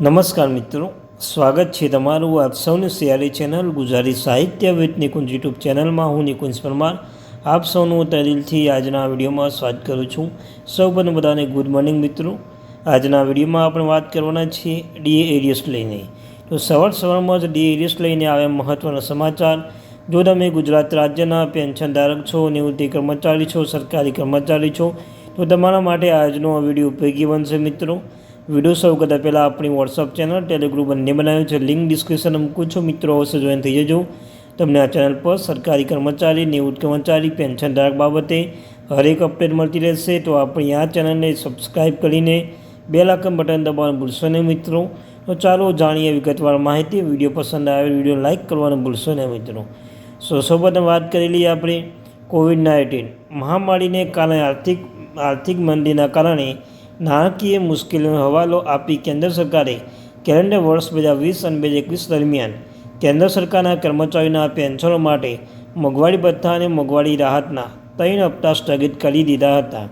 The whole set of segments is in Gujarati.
નમસ્કાર મિત્રો, સ્વાગત છે તમારું આપ સૌની સિયારી ચેનલ ગુજરાતી સાહિત્ય વિથ નિકુંજ યુટ્યુબ ચેનલમાં. હું નિકુંજ પરમાર. આપ સૌનું તરીલથી આજના વિડીયોમાં સ્વાગત કરું છું. સૌ પણ બધાને ગુડ મોર્નિંગ મિત્રો. આજના વિડીયોમાં આપણે વાત કરવાના છીએ ડીએ એરિયસ લઈને. તો સવાર સવારમાં જ ડીએ એરિયસ લઈને આવ્યા મહત્ત્વના સમાચાર. જો તમે ગુજરાત રાજ્યના પેન્શનધારક છો, નિવૃત્તિ કર્મચારી છો, સરકારી કર્મચારી છો, તો તમારા માટે આજનો આ વીડિયો ઉપયોગી બનશે મિત્રો. વીડિયો શરૂ કરતાં પહેલાં આપણી વોટ્સઅપ ચેનલ ટેલિગ્રુપ બંને બનાવ્યું છે. લિંક ડિસ્ક્રિપ્શન મૂકું છું. મિત્રો, અવશ્ય જોઈન થઈ જજો. તમને આ ચેનલ પર સરકારી કર્મચારી, નિવૃત્ત કર્મચારી પેન્શન ધારક બાબતે હરેક અપડેટ મળતી રહેશે. તો આપણી આ ચેનલને સબસ્ક્રાઈબ કરીને બે લાખમ બટન દબાવવાનું ભૂલશો નહીં મિત્રો. તો ચાલો જાણીએ વિગતવાર માહિતી. વીડિયો પસંદ આવે વીડિયો લાઇક કરવાનું ભૂલશો નહીં મિત્રો. સો સોબત વાત કરી લઈએ આપણે કોવિડ નાઇન્ટીન મહામારીને કારણે આર્થિક આર્થિક મંદીના કારણે નાણાકીય મુશ્કેલીનો હવાલો આપી કેન્દ્ર સરકારે કેલેન્ડર વર્ષ બે હજાર વીસ અને બે હજાર એકવીસ દરમિયાન કેન્દ્ર સરકારના કર્મચારીઓના પેન્શનો માટે મોંઘવારી ભથ્થા અને મોંઘવારી રાહતના ત્રણ હપ્તા સ્થગિત કરી દીધા હતા.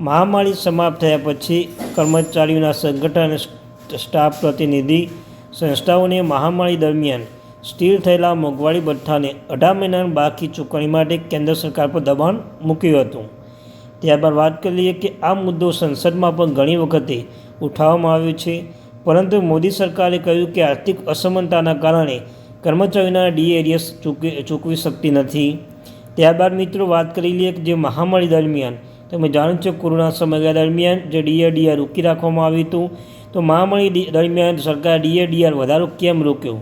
મહામારી સમાપ્ત થયા પછી કર્મચારીઓના સંગઠન સ્ટાફ પ્રતિનિધિ સંસ્થાઓને મહામારી દરમિયાન સ્થિર થયેલા મોંઘવારી ભથ્થાને અઢાર મહિનાની બાકી ચૂકવણી માટે કેન્દ્ર સરકાર પર દબાણ મૂક્યું હતું. ત્યારબાદ વાત કરી લઈએ કે આ મુદ્દો સંસદમાં પણ ઘણી વખતે ઉઠાવવામાં આવ્યો છે. પરંતુ મોદી સરકારે કહ્યું કે આર્થિક અસમાનતાના કારણે કર્મચારીઓના ડીએરિયસ ચૂકવી ચૂકવી શકતી નથી. ત્યારબાદ મિત્રો વાત કરી લઈએ કે જે મહામારી દરમિયાન, તમે જાણો છો કોરોના સમયગાળા દરમિયાન જે ડીએડીઆર રોકી રાખવામાં આવ્યું હતું, તો મહામારી દરમિયાન સરકાર ડીએડીઆર વધારો કેમ રોક્યો?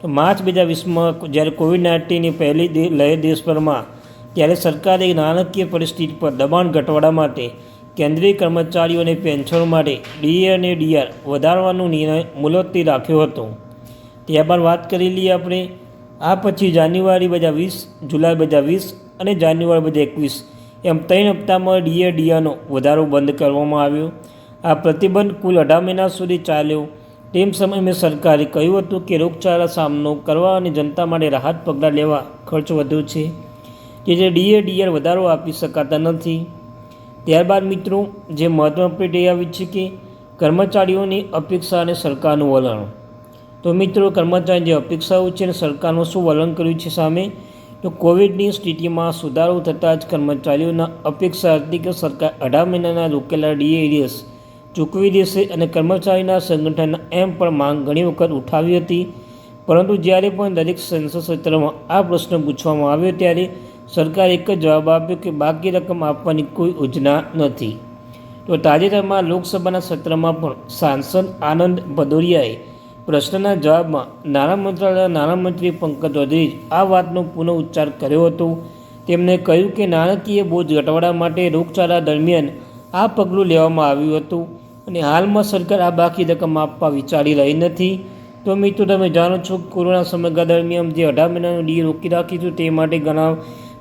તો માર્ચ બે હજાર વીસમાં જ્યારે કોવિડ નાઇન્ટીનની પહેલી લહેર દેશભરમાં ત્યારે સરકારે નાણાકીય પરિસ્થિતિ પર દબાણ ઘટાડવા માટે કેન્દ્રીય કર્મચારીઓને પેન્શન માટે ડીએ અને ડીઆર વધારવાનો નિર્ણય મુલતવી રાખ્યો હતો. ત્યારબાદ વાત કરી લઈએ આપણે, આ પછી જાન્યુઆરી બે હજાર વીસ, જુલાઈ બે હજાર વીસ અને જાન્યુઆરી બે હજાર એકવીસ એમ ત્રણ હપ્તામાં ડીએ ડીઆરનો વધારો બંધ કરવામાં આવ્યો. આ પ્રતિબંધ કુલ અઢાર મહિના સુધી ચાલ્યો. તેમ સમયે સરકારે કહ્યું હતું કે રોગચાળા સામનો કરવા અને જનતા માટે રાહત પગલાં લેવા ખર્ચ વધ્યો છે. કે જે ડીએ ડીઆર વધારો આપી શકાતા નથી. ત્યારબાદ મિત્રો, જે મહત્વનું અપડેટ એ આવી છે કે કર્મચારીઓની અપેક્ષા અને સરકારનું વલણ. તો મિત્રો કર્મચારીની જે અપેક્ષાઓ છે અને સરકારનું શું વલણ કર્યું છે સામે, તો કોવિડની સ્થિતિમાં સુધારો થતાં જ કર્મચારીઓના અપેક્ષા હતી કે સરકાર અઢાર મહિનાના રોકેલા ડીએરિયસ ચૂકવી દેશે અને કર્મચારીના સંગઠનના એમ પણ માંગ ઘણી વખત ઉઠાવી હતી. પરંતુ જ્યારે પણ દરેક સંસદ સત્રમાં આ પ્રશ્ન પૂછવામાં આવ્યો, ત્યારે સરકારે એક જ જવાબ આપ્યો કે બાકી રકમ આપવાની કોઈ યોજના નથી. તો તાજેતરમાં લોકસભાના સત્રમાં પણ સાંસદ આનંદ ભદોરિયાએ પ્રશ્નના જવાબમાં નાણાં મંત્રાલયના નાણામંત્રી પંકજ ચૌધરીએ આ વાતનો પુનઃ ઉચ્ચાર કર્યો હતો. તેમણે કહ્યું કે નાણાકીય બોજ ઘટાડવા માટે રોગચાળા દરમિયાન આ પગલું લેવામાં આવ્યું હતું અને હાલમાં સરકાર આ બાકી રકમ આપવા વિચારી રહી નથી. તો મિત્રો, તમે જાણો છો કોરોના સમયગાળા દરમિયાન જે અઢાર મહિનાનું ડી રોકી રાખીશું તે માટે ઘણા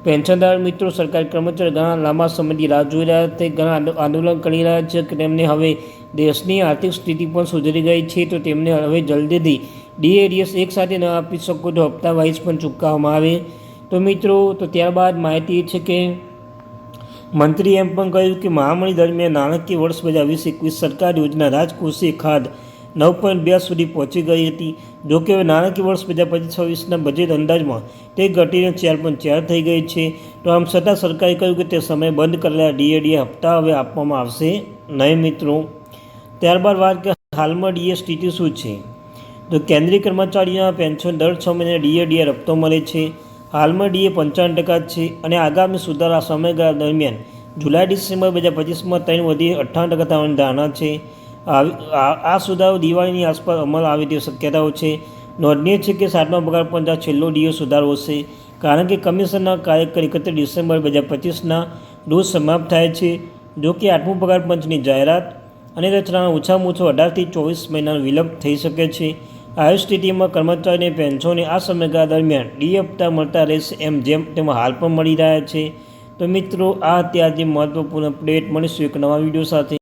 પેન્શનદાર મિત્રો, સરકારી કર્મચારી ઘણા લાંબા સમયથી રાહ જોઈ રહ્યા છે, ઘણા આંદોલન કરી રહ્યા છે કે તેમને હવે દેશની આર્થિક સ્થિતિ પણ સુધરી ગઈ છે, તો તેમને હવે જલ્દીથી ડીએડીએસ એકસાથે ન આપી શકો તો હપ્તા વાઇઝ પણ ચૂકવવામાં આવે. તો મિત્રો, તો ત્યારબાદ માહિતી છે કે મંત્રીએ એમ પણ કહ્યું કે મહામારી દરમિયાન નાણાકીય વર્ષ બે હજાર વીસ એકવીસ સરકાર યોજના રાજકોષીય ખાદ નવ પોઈન્ટ બે સુધી પહોંચી ગઈ હતી. જોકે હવે નાણાકીય વર્ષ બે હજાર પચીસ છવ્વીસના બજેટ અંદાજમાં તે ઘટીને ચાર પોઈન્ટ ચાર થઈ ગઈ છે. તો આમ છતાં સરકારે કહ્યું કે તે સમય બંધ કરેલા ડીએડીએ હપ્તા હવે આપવામાં આવશે નહીં મિત્રો. ત્યારબાદ વાત કે હાલમાં ડીએ સ્થિતિ શું છે? તો કેન્દ્રીય કર્મચારીઓના પેન્શન દર છ મહિને ડીએડીએ રપતો મળે છે. હાલમાં ડીએ પંચાવન ટકા છે અને આગામી સુધારા સમયગાળા દરમિયાન જુલાઈ ડિસેમ્બર બે હજાર પચીસમાં ત્રણ વધી અઠ્ઠાવન ટકા થવાની ધારણા છે. આ સુધારો દિવાળીની આસપાસ અમલ આવે તેવી શક્યતાઓ છે. નોંધનીય છે કે સાતમા પગાર પંચ આ છેલ્લો ડીઓ સુધારો હશે, કારણ કે કમિશનના કાર્યકર એકત્રીસ ડિસેમ્બર બે હજાર પચીસના રોજ સમાપ્ત થાય છે, જો કે આઠમું પગાર પંચની જાહેરાત અને રચનાના ઓછામાં ઓછો અઢારથી ચોવીસ મહિનાનો વિલંબ થઈ શકે છે. આવી સ્થિતિમાં કર્મચારીને, પેન્શનને આ સમયગાળા દરમિયાન ડી હપ્તા મળતા રહેશે એમ જેમ તેમાં હાલ પણ મળી રહ્યા છે. તો મિત્રો, આ અત્યારે મહત્વપૂર્ણ અપડેટ. મળીશું એક નવા વીડિયો સાથે.